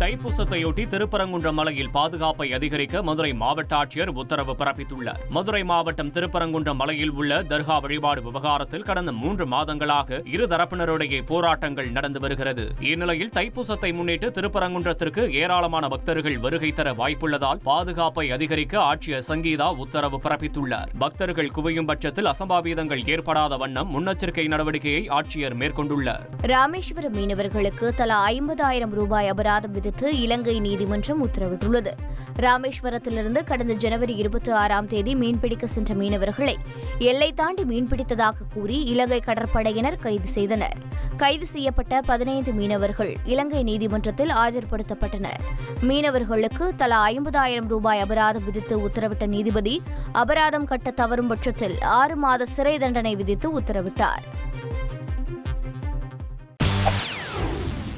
தைப்பூசத்தையொட்டி திருப்பரங்குன்றம் மலையில் பாதுகாப்பை அதிகரிக்க மதுரை மாவட்ட ஆட்சியர் உத்தரவு பிறப்பித்துள்ளார். மதுரை மாவட்டம் திருப்பரங்குன்றம் மலையில் உள்ள தர்கா வழிபாடு விவகாரத்தில் கடந்த மூன்று மாதங்களாக இரு தரப்பினரிடையே போராட்டங்கள் நடந்து வருகிறது. இந்நிலையில் தைப்பூசத்தை முன்னிட்டு திருப்பரங்குன்றத்திற்கு ஏராளமான பக்தர்கள் வருகை தர வாய்ப்புள்ளதால் பாதுகாப்பை அதிகரிக்க ஆட்சியர் சங்கீதா உத்தரவு பிறப்பித்துள்ளார். பக்தர்கள் குவியும் பட்சத்தில் அசம்பாவிதங்கள் ஏற்படாத வண்ணம் முன்னெச்சரிக்கை நடவடிக்கையை ஆட்சியர் மேற்கொண்டுள்ளார். ராமேஸ்வரம் மீனவர்களுக்கு தலா ஐம்பதாயிரம் ரூபாய் அபராதம் விதித்து இலங்கை நீதிமன்றம் உத்தரவிட்டுள்ளது. ராமேஸ்வரத்திலிருந்து கடந்த ஜனவரி இருபத்தி ஆறாம் தேதி மீன்பிடிக்க சென்ற மீனவர்களை எல்லை தாண்டி மீன்பிடித்ததாக கூறி இலங்கை கடற்படையினர் கைது செய்தனர். கைது செய்யப்பட்ட பதினைந்து மீனவர்கள் இலங்கை நீதிமன்றத்தில் ஆஜர்படுத்தப்பட்டனர். மீனவர்களுக்கு தலா ஐம்பதாயிரம் ரூபாய் அபராதம் விதித்து உத்தரவிட்ட நீதிபதி அபராதம் கட்ட தவறும் பட்சத்தில் ஆறு மாத சிறை தண்டனை விதித்து உத்தரவிட்டார்.